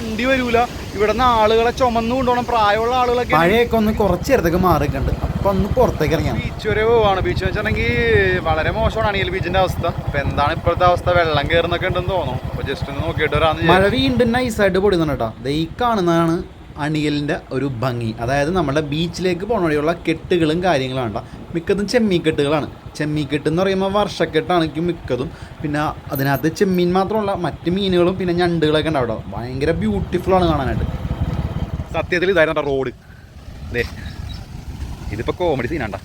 വണ്ടി വരൂല. ഇവിടുന്ന് ആളുകളെ ചുമന്നു കൊണ്ടുപോകണം. പ്രായമുള്ള ആളുകളൊക്കെ മഴയൊക്കെ ഒന്ന് കുറച്ച് ഇടത്തേക്ക് മാറിയിട്ടുണ്ട്. അപ്പൊ ഒന്ന് പുറത്തേക്ക് ഇറങ്ങിയ ബീച്ച് വരെ പോവാണ്. ബീച്ച് വെച്ചിട്ടുണ്ടെങ്കിൽ വളരെ മോശമാണ് അണിയൽ ബീച്ചിന്റെ അവസ്ഥ. അപ്പൊ എന്താണ് ഇപ്പോഴത്തെ അവസ്ഥ? വെള്ളം കയറുന്നൊക്കെ ഉണ്ടെന്ന് തോന്നുന്നു. അപ്പൊ ജസ്റ്റ് ഒന്ന് നോക്കിയിട്ട് വരാന്ന് മഴ വീണ്ടും നൈസായിട്ട് പൊടിയുന്നുണ്ട് കേട്ടോ. ദേ ഈ കാണുന്നതാണ് അണിയലിന്റെ ഒരു ഭംഗി. അതായത് നമ്മുടെ ബീച്ചിലേക്ക് പോണ വഴിയുള്ള കെട്ടുകളും കാര്യങ്ങളാണ് കേട്ടോ മിക്കതും ചെമ്മീക്കെട്ടുകളാണ് ചെമ്മീക്കെട്ട് എന്ന് പറയുമ്പോൾ വർഷക്കെട്ടാണ് എനിക്ക് മിക്കതും. പിന്നെ അതിനകത്ത് ചെമ്മീൻ മാത്രമല്ല മറ്റ് മീനുകളും പിന്നെ ഞണ്ടുകളൊക്കെ ഉണ്ടാവും ട്ടോ. ഭയങ്കര ബ്യൂട്ടിഫുൾ ആണ് കാണാനായിട്ട്. സത്യത്തിൽ ഇതായിരുന്നു റോഡ് ദേ ഇതിപ്പോൾ കോമഡി സീനാണ്ട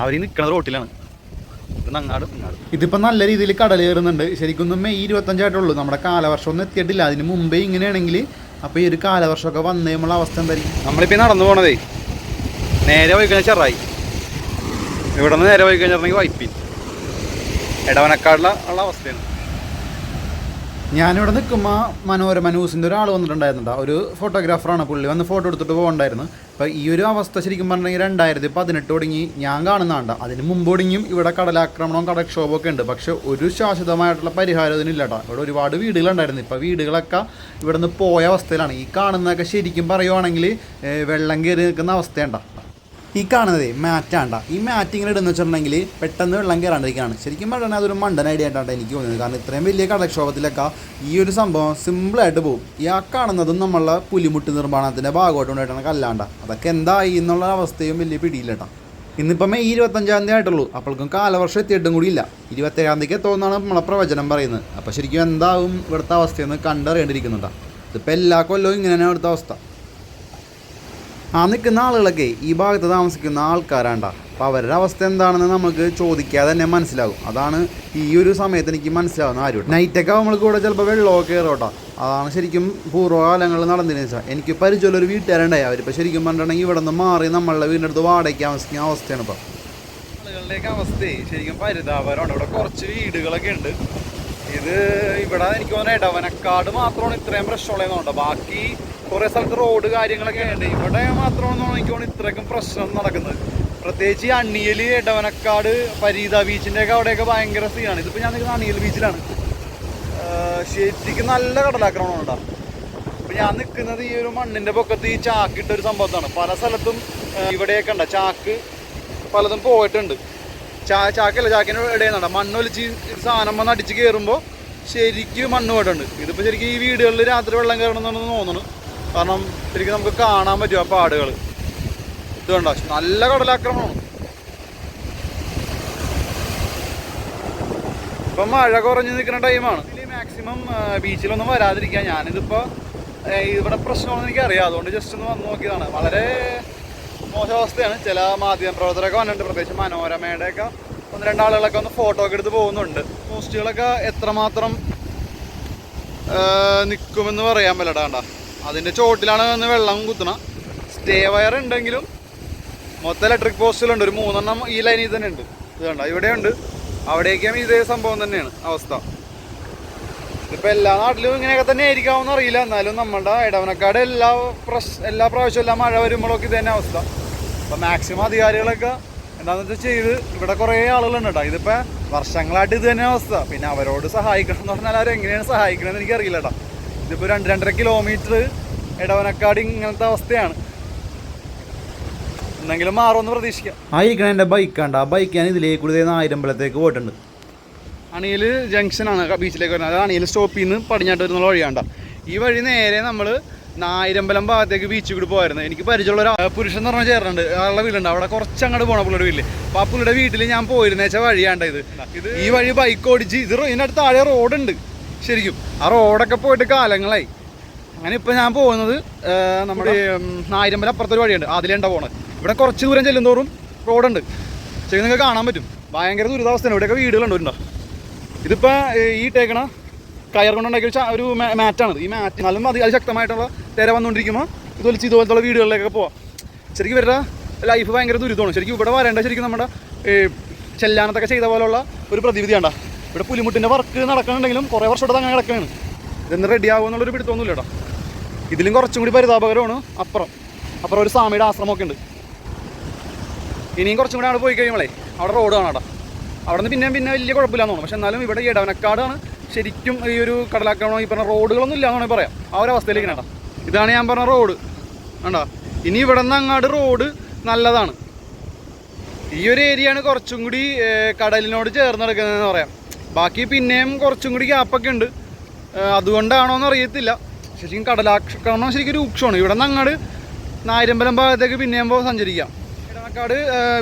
അവർ നിൽക്കുന്ന റോട്ടിലാണ് ഇതിപ്പോൾ നല്ല രീതിയിൽ കടൽ കയറുന്നുണ്ട്. ശരിക്കും മെയ് ഇരുപത്തഞ്ചായിട്ടുള്ളൂ നമ്മുടെ കാലവർഷം ഒന്നും എത്തിയിട്ടില്ല. അതിന് മുമ്പേ ഇങ്ങനെയാണെങ്കിൽ അപ്പോൾ ഈ ഒരു കാലവർഷമൊക്കെ വന്നു കഴിയുമ്പോൾ അവസ്ഥ എന്തായിരിക്കും? നമ്മളിപ്പോ ഈ നടന്നു പോണതേ. നേരെ പോയി കഴിഞ്ഞാൽ ചെറായി. ഇവിടെ നിന്ന് നേരെ പോയി കഴിഞ്ഞിട്ടുണ്ടെങ്കിൽ വൈപ്പിൻ. ഇടവനക്കാടുള്ള ഉള്ള അവസ്ഥയാണ്. ഞാനിവിടെ നിൽക്കുമ്പോൾ മനോരമ ന്യൂസിന്റെ ഒരാൾ വന്നിട്ടുണ്ടായിരുന്നുണ്ട്. ഒരു ഫോട്ടോഗ്രാഫറാണ് പുള്ളി. വന്ന് ഫോട്ടോ എടുത്തിട്ട് പോകണ്ടായിരുന്നു. അപ്പോൾ ഈ ഒരു അവസ്ഥ ശരിക്കും പറഞ്ഞിട്ടുണ്ടെങ്കിൽ രണ്ടായിരത്തി പതിനെട്ട് തുടങ്ങി ഞാൻ കാണുന്നതാണ്ട. അതിന് മുമ്പ് തുടങ്ങിയും ഇവിടെ കടലാക്രമണവും കടക്ഷോഭവും ഒക്കെ ഉണ്ട്. പക്ഷേ ഒരു ശാശ്വതമായിട്ടുള്ള പരിഹാരം ഇതിനില്ല കേട്ടോ ഇവിടെ ഒരുപാട് വീടുകളുണ്ടായിരുന്നു. ഇപ്പോൾ വീടുകളൊക്കെ ഇവിടെ നിന്ന് പോയ അവസ്ഥയിലാണ്. ഈ കാണുന്നതൊക്കെ ശരിക്കും പറയുവാണെങ്കിൽ വെള്ളം കയറി നിൽക്കുന്ന അവസ്ഥയുണ്ട. ഈ കാണുന്നത് മാറ്റാണ്ട. ഈ മാറ്റ് ഇങ്ങനെ ഇടുന്ന വെച്ചിട്ടുണ്ടെങ്കിൽ പെട്ടെന്ന് വെള്ളം കയറാണ്ടിരിക്കുകയാണ്. ശരിക്കും പറഞ്ഞാൽ അതൊരു മണ്ടൻ ഐഡിയ ആയിട്ടാണ് എനിക്ക് തോന്നുന്നത് കാരണം ഇത്രയും വലിയ കടക്ഷോഭത്തിലൊക്കെ ഈ ഒരു സംഭവം സിമ്പിളായിട്ട് പോകും. ഈ ആ കാണുന്നതും നമ്മളെ പുലിമുട്ട് നിർമ്മാണത്തിന്റെ ഭാഗമായിട്ട് ഉണ്ടായിട്ടാണ് കല്ലാണ്ട. അതൊക്കെ എന്തായി എന്നുള്ള അവസ്ഥയും വലിയ പിടിയില്ലട്ടോ ഇന്നിപ്പം മെയ് ഇരുപത്തഞ്ചാം തീയതി ആയിട്ടുള്ളൂ. അപ്പോഴേക്കും കാലവർഷം എത്തിയിട്ടും കൂടി ഇല്ല. ഇരുപത്തേഴാം തീയതിക്ക് തോന്നാണ് നമ്മളെ പ്രവചനം പറയുന്നത്. അപ്പോൾ ശരിക്കും എന്താവും ഇവിടുത്തെ അവസ്ഥയെന്ന് കണ്ടറിയേണ്ടിയിരിക്കുന്നുണ്ടോ ഇതിപ്പോൾ എല്ലാ കൊല്ലവും ഇങ്ങനെയാണ് ഇവിടുത്തെ അവസ്ഥ. ആ നിൽക്കുന്ന ആളുകളൊക്കെ ഈ ഭാഗത്ത് താമസിക്കുന്ന ആൾക്കാരാണ്ട. അപ്പോൾ അവരുടെ അവസ്ഥ എന്താണെന്ന് നമുക്ക് ചോദിക്കാതെ തന്നെ മനസ്സിലാകും. അതാണ് ഈ ഒരു സമയത്ത് എനിക്ക് മനസ്സിലാവുന്ന ആരും നൈറ്റൊക്കെ നമ്മൾ കൂടെ ചിലപ്പോൾ വെള്ളമൊക്കെ കയറോട്ടോ അതാണ് ശരിക്കും പൂർവകാലങ്ങളിൽ നടന്നിരുന്ന വെച്ചാൽ എനിക്ക് പരിചയമുള്ള ഒരു വീട്ടുകാരുണ്ടായി. അവരിപ്പോൾ ശരിക്കും പറഞ്ഞിട്ടുണ്ടെങ്കിൽ ഇവിടെ നിന്ന് മാറി നമ്മളുടെ വീടിന്റെ അടുത്ത് വാടകയ്ക്ക് താമസിക്കുന്ന അവസ്ഥയാണ് ഇപ്പോൾ ആളുകളുടെയൊക്കെ അവസ്ഥയെ ശരിക്കും പരിതാപകരമാണ്. ഇവിടെ കുറച്ച് വീടുകളൊക്കെ ഉണ്ട്. ഇത് ഇവിടെ എനിക്ക് തോന്നുന്നത് ഇടവനക്കാട് മാത്രമാണ് ഇത്രയും പ്രശ്നമുള്ളതെന്നുണ്ട് ബാക്കി കുറെ സ്ഥലത്ത് റോഡ് കാര്യങ്ങളൊക്കെ ഉണ്ട്. ഇവിടെ മാത്രമാണ് എനിക്ക് തോന്നുന്നു ഇത്രയ്ക്കും പ്രശ്നം നടക്കുന്നത്. പ്രത്യേകിച്ച് ഈ അണിയൽ ഇടവനക്കാട് പരീത ബീച്ചിന്റെ ഒക്കെ അവിടെയൊക്കെ ഭയങ്കര സീനാണ് ഇതിപ്പോൾ ഞാൻ നിൽക്കുന്ന അണിയൽ ബീച്ചിലാണ്. ശരിക്കും നല്ല കടലാക്രമണം ഉണ്ടാവും അപ്പം ഞാൻ നിൽക്കുന്നത് ഈ ഒരു മണ്ണിന്റെ പൊക്കത്ത് ഈ ചാക്കിട്ട ഒരു സംഭവത്താണ്. പല സ്ഥലത്തും ഇവിടെയൊക്കെ ഉണ്ട്. ചാക്ക് പലതും പോയിട്ടുണ്ട്. ചാ ചാക്കല്ല ചാക്കിന് ഇടയുന്നുണ്ട് മണ്ണൊലിച്ച് സാധനം വന്ന് അടിച്ച് കയറുമ്പോൾ ശരിക്കും മണ്ണ് പോയിട്ടുണ്ട്. ഇതിപ്പോൾ ശരിക്കും ഈ വീടുകളിൽ രാത്രി വെള്ളം കയറണമെന്നാണ് തോന്നുന്നു കാരണം ശരിക്കും നമുക്ക് കാണാൻ പറ്റും ആ പാടുകൾ. ഇത് കണ്ടോ? നല്ല കടലാക്രമണമാണ്. ഇപ്പം മഴ കുറഞ്ഞു നിൽക്കുന്ന ടൈമാണ് ഇതിൽ മാക്സിമം ബീച്ചിലൊന്നും വരാതിരിക്കുക ഞാനിതിപ്പോൾ ഇവിടെ പ്രശ്നമാണെന്ന് എനിക്കറിയാം. അതുകൊണ്ട് ജസ്റ്റ് ഒന്ന് വന്ന് നോക്കിയതാണ്. വളരെ മോശാവസ്ഥയാണ്. ചില മാധ്യമ പ്രവർത്തകരൊക്കെ വന്നിട്ടുണ്ട്. പ്രത്യേകിച്ച് മനോരമയുടെ ഒക്കെ ഒന്ന് രണ്ടാളുകളൊക്കെ ഒന്ന് ഫോട്ടോ ഒക്കെ എടുത്ത് പോകുന്നുണ്ട്. പോസ്റ്റുകളൊക്കെ എത്രമാത്രം നിൽക്കുമെന്ന് പറയാൻ പറ്റണ്ട അതിന്റെ ചോട്ടിലാണ് ഒന്ന് വെള്ളം കുത്തണം സ്റ്റേ വയർ ഉണ്ടെങ്കിലും മൊത്തം ഇലക്ട്രിക് പോസ്റ്റിലുണ്ട് ഒരു മൂന്നെണ്ണം ഈ ലൈനിൽ തന്നെ ഉണ്ട്. ഇത് ഇവിടെയുണ്ട് അവിടേക്കും ഇതേ സംഭവം തന്നെയാണ് അവസ്ഥ. ഇപ്പം എല്ലാ നാട്ടിലും ഇങ്ങനെയൊക്കെ തന്നെ ആയിരിക്കാമെന്ന് അറിയില്ല. എന്നാലും നമ്മുടെ ഇടവനക്കാട് എല്ലാ പ്രശ് എല്ലാ പ്രാവശ്യവും എല്ലാം മഴ വരുമ്പോഴൊക്കെ ഇത് തന്നെ അവസ്ഥ. അപ്പൊ മാക്സിമം അധികാരികളൊക്കെ എന്താണെന്ന് വെച്ചാൽ ചെയ്ത് ഇവിടെ കുറേ ആളുകളുണ്ട് കേട്ടോ ഇതിപ്പോൾ വർഷങ്ങളായിട്ട് ഇത് തന്നെ അവസ്ഥ. പിന്നെ അവരോട് സഹായിക്കണം എന്ന് പറഞ്ഞാൽ അവർ എങ്ങനെയാണ് സഹായിക്കണമെന്ന് എനിക്കറിയില്ല കേട്ടോ ഇതിപ്പോൾ രണ്ട് രണ്ടര കിലോമീറ്റർ ഇടവനക്കാട് ഇങ്ങനത്തെ അവസ്ഥയാണ്. എന്തെങ്കിലും മാറുമെന്ന് പ്രതീക്ഷിക്കാം. ആയിരിക്കണം എന്റെ ബൈക്കാണ്ട് ആ ബൈക്ക് ഞാൻ ഇതിലേക്ക് കൂടി ആയിരമ്പലത്തേക്ക് പോയിട്ടുണ്ട്. അണിയിൽ ജംഗ്ഷനാണ് ബീച്ചിലേക്ക് വരുന്നത്. അത് അണിയിൽ സ്റ്റോപ്പിൽ നിന്ന് പടിഞ്ഞാട്ട് വരുന്ന വഴിയാണ്ട ഈ വഴി നേരെ നമ്മൾ നായിരമ്പലം ഭാഗത്തേക്ക് ബീച്ചിൽ കൂടി പോയിരുന്നു എനിക്ക് പരിചയമുള്ള ഒരു പുരുഷൻ എന്ന് പറഞ്ഞ ചേർന്നുണ്ട് ആളുടെ വീടുണ്ട്. അവിടെ കുറച്ച് അങ്ങോട്ട് പോകണം പുള്ളിയുടെ വീട്ടിൽ അപ്പോൾ ആ പുള്ളിയുടെ വീട്ടിൽ ഞാൻ പോയിരുന്ന വെച്ചാൽ വഴിയാണ്ട ഇത്. ഇത് ഈ വഴി ബൈക്ക് ഓടിച്ച് ഇത് ഇതിനടുത്ത് താഴെ റോഡുണ്ട്. ശരിക്കും. ആ റോഡൊക്കെ പോയിട്ട് കാലങ്ങളായി. അങ്ങനെ ഇപ്പം ഞാൻ പോകുന്നത് നമ്മുടെ നായിരമ്പലം അപ്പുറത്തൊരു വഴിയുണ്ട്. അതിലേണ്ട പോണത് ഇവിടെ കുറച്ച് ദൂരം ചെല്ലുന്തോറും റോഡുണ്ട്. ശരി നിങ്ങൾക്ക് കാണാൻ പറ്റും. ഭയങ്കര ദുരിതാവസ്ഥയാണ്. ഇവിടെയൊക്കെ വീടുകളുണ്ട് ഉണ്ടോ ഇതിപ്പോൾ ഈ ടേക്കണ കയർ കൊണ്ടുണ്ടാക്കിയ ഒരു മാറ്റാണ്. ഈ മാറ്റ് നല്ല അതി അതിശക്തമായിട്ടുള്ള തിര വന്നുകൊണ്ടിരിക്കുമ്പോൾ ഇതുപോലെ ഇതുപോലത്തുള്ള വീടുകളിലേക്കൊക്കെ പോവാം. ശരിക്കും ഇവരുടെ ലൈഫ് ഭയങ്കര ദുരിതമാണ്. ശരിക്കും ഇവിടെ വരേണ്ട ശരിക്കും നമ്മുടെ ചെല്ലാനത്തൊക്കെ ചെയ്ത പോലുള്ള ഒരു പ്രതിവിധി ഇവിടെ പുലിമുട്ടിന്റെ വർക്ക് നടക്കുന്നുണ്ടെങ്കിലും കുറേ വർഷമായിട്ട് അങ്ങനെ കിടക്കുകയാണ് ഇതെന്ന് റെഡി ആകുമെന്നുള്ളൊരു പിടുത്തൊന്നുമില്ല കേട്ടോ. ഇതിലും കുറച്ചും കൂടി പരിതാപകരമാണ് അപ്പുറം. അപ്പുറം ഒരു സ്വാമിയുടെ ആശ്രമമൊക്കെ ഉണ്ട്. ഇനിയും കുറച്ചും കൂടി അവിടെ പോയി കഴിയുമ്പോളേ അവിടെ റോഡ് കാണാം അവിടെ നിന്ന് പിന്നെയും പിന്നെ വലിയ കുഴപ്പമില്ലാന്ന് തോന്നുന്നു. പക്ഷെ എന്നാലും ഇവിടെ ഇടവനക്കാടാണ് ശരിക്കും ഈ ഒരു കടലാക്രമണം ഈ പറഞ്ഞ റോഡുകളൊന്നും ഇല്ല എന്നാണ് പറയാം. ആ ഒരു അവസ്ഥയിലേക്ക് കേട്ടോ ഇതാണ് ഞാൻ പറഞ്ഞ റോഡ്. കണ്ടോ? ഇനി ഇവിടെ നിന്ന് അങ്ങാട് റോഡ് നല്ലതാണ്. ഈ ഒരു ഏരിയയാണ് കുറച്ചും കൂടി കടലിനോട് ചേർന്ന് കിടക്കുന്നതെന്ന് പറയാം. ബാക്കി പിന്നെയും കുറച്ചും കൂടി ഗ്യാപ്പൊക്കെ ഉണ്ട്. അതുകൊണ്ടാണോ എന്ന് അറിയത്തില്ല. ശരിക്കും കടലാക്രമണം ശരിക്കും രൂക്ഷമാണ്. ഇവിടെ നിന്ന് അങ്ങാട് നായരമ്പലം ഭാഗത്തേക്ക് പിന്നെയും പോകുമ്പോൾ സഞ്ചരിക്കാം. Edamakkad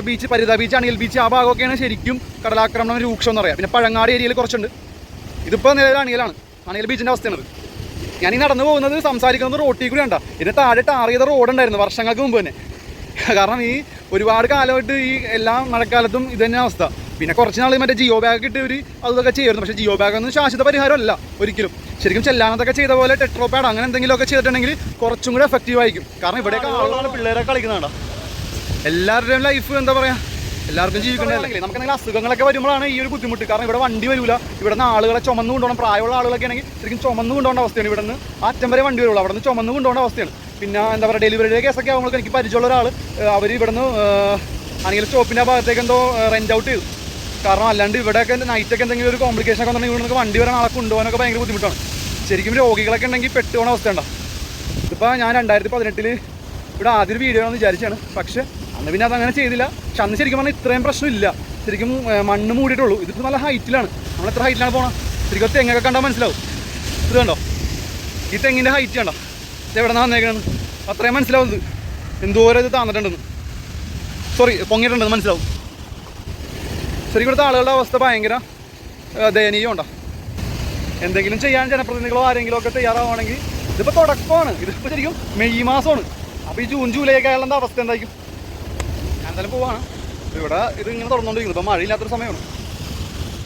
beach Paritha beach Aniyal beach ആ ഭാഗമൊക്കെയാണ് ശരിക്കും കടലാക്രമണം രൂക്ഷം എന്ന് പറയാം. പിന്നെ പഴങ്ങാട് ഏരിയയിൽ കുറച്ചുണ്ട്. ഇതിപ്പോൾ നിലവിൽ അണിയലാണ്. അണിയൽ ബീച്ചിന്റെ അവസ്ഥയാണത്. ഞാൻ ഈ നടന്നു പോകുന്നത് സംസാരിക്കുന്നത് റോട്ടിൽ കൂടി ഉണ്ടാ ഇതിന് താഴെ ടാർ ചെയ്ത റോഡ് ഉണ്ടായിരുന്നു വർഷങ്ങൾക്ക് മുമ്പ് തന്നെ. കാരണം ഈ ഒരുപാട് കാലമായിട്ട് ഈ എല്ലാ മഴക്കാലത്തും ഇത് തന്നെ അവസ്ഥ. പിന്നെ കുറച്ച് നാൾ മറ്റേ ജിയോ ബാഗ് ഇട്ട് ഒരു അതൊക്കെ ചെയ്യുമായിരുന്നു പക്ഷേ ജിയോ ബാഗ് ഒന്നും ശാശ്വത പരിഹാരമല്ല ഒരിക്കലും. ശരിക്കും ചെല്ലാനത്തൊക്കെ ചെയ്ത പോലെ ടെട്രോ പാഡ് അങ്ങനെ എന്തെങ്കിലുമൊക്കെ ചെയ്തിട്ടുണ്ടെങ്കിൽ കുറച്ചും കൂടെ എഫക്റ്റീവ് ആയിരിക്കും. കാരണം ഇവിടെയൊക്കെ ആളുകളാണ് പിള്ളേരെ കളിക്കുന്നതാണ്? എല്ലാവരുടെയും ലൈഫ് എന്താ പറയാ? എല്ലാവർക്കും ജീവിക്കണ്ടല്ലേ നമുക്ക് അസുഖങ്ങളൊക്കെ വരുമ്പോഴാണ് ഈ ഒരു ബുദ്ധിമുട്ട്. കാരണം ഇവിടെ വണ്ടി വരില്ല ഇവിടെ നിന്ന് ആളുകളെ ചുമന്ന് കൊണ്ടുപോകണം. പ്രായമുള്ള ആളുകളൊക്കെ ആണെങ്കിൽ ശരിക്കും ചുമന്ന് കൊണ്ടുപോകേണ്ട അവസ്ഥയാണ് ഇവിടെ നിന്ന് അറ്റം വരെ വണ്ടി വരുള്ളൂ. അവിടെ നിന്ന് ചുമന്നു കൊണ്ടുപോകേണ്ട അവസ്ഥയാണ്. പിന്നെ എന്താ പറയുക ഡെലിവറിയുടെ കേസൊക്കെ ആകുമ്പോൾ എനിക്ക് പരിചയമുള്ള ഒരാൾ അവർ ഇവിടെ നിന്ന് ആണെങ്കിൽ സ്റ്റോപ്പിന്റെ ഭാഗത്തേക്ക് എന്തോ റെന്റ് ഔട്ട് ചെയ്തു. കാരണം അല്ലാണ്ട് ഇവിടെയൊക്കെ നൈറ്റൊക്കെ എന്തെങ്കിലും ഒരു കോംപ്ലിക്കേഷൻ ഒക്കെ ഉണ്ടെങ്കിൽ നമുക്ക് വണ്ടി വരാൻ ആളെ കൊണ്ടുപോകാനൊക്കെ ഭയങ്കര ബുദ്ധിമുട്ടാണ്. ശരിക്കും രോഗികളൊക്കെ ഉണ്ടെങ്കിൽ പെട്ടുപോകുന്ന അവസ്ഥയുണ്ടോ? ഇതിപ്പോൾ ഞാൻ രണ്ടായിരത്തി പതിനെട്ടിൽ ഇവിടെ ആദ്യം വീഡിയോ ആണെന്ന് വിചാരിച്ചാണ്. പക്ഷേ അന്ന് പിന്നെ അതങ്ങനെ ചെയ്തില്ല. പക്ഷെ അന്ന് ശരിക്കും പറഞ്ഞാൽ ഇത്രയും പ്രശ്നമില്ല. ശരിക്കും മണ്ണ് മൂടിയിട്ടുള്ളൂ. ഇതിപ്പോൾ നല്ല ഹൈറ്റിലാണ്. നമ്മൾ എത്ര ഹൈറ്റിലാണ് പോകണം ശരിക്കും തെങ്ങൊക്കെ കണ്ടാൽ മനസ്സിലാവും. ഇത് കണ്ടോ? ഈ തെങ്ങിന്റെ ഹൈറ്റ് കണ്ടോ? ഇത് എവിടെ നിന്നാണ് വന്നേക്കണെന്ന് അത്രയും മനസ്സിലാവുന്നത്. എന്തോരം ഇത് താന്നിട്ടുണ്ടെന്ന്. സോറി പൊങ്ങിയിട്ടുണ്ടെന്ന് മനസ്സിലാവും. ശരിക്കും ഇവിടുത്തെ ആളുകളുടെ അവസ്ഥ ഭയങ്കര ദയനീയമുണ്ടോ എന്തെങ്കിലും ചെയ്യാൻ ജനപ്രതിനിധികളോ ആരെങ്കിലും ഒക്കെ തയ്യാറാവുകയാണെങ്കിൽ ഇതിപ്പോൾ തുടക്കമാണ്. ഇതിപ്പോൾ ശരിക്കും മെയ് മാസമാണ്. അപ്പോൾ ഈ ജൂൺ ജൂലൈ ഒക്കെ ആയാലുള്ള അവസ്ഥ എന്തായിരിക്കും? എന്തായാലും പോവാണ്. ഇവിടെ ഇത് ഇങ്ങനെ തുറന്നുകൊണ്ടിരിക്കുന്നു ഇപ്പം മഴയില്ലാത്തൊരു സമയമാണ്.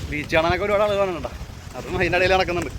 ബീച്ച് കാണാനൊക്കെ ഒരുപാട് ആളുകൾ കാണുന്നുണ്ടോ. അതും അതിന്റെ ഇടയിൽ നടക്കുന്നുണ്ട്.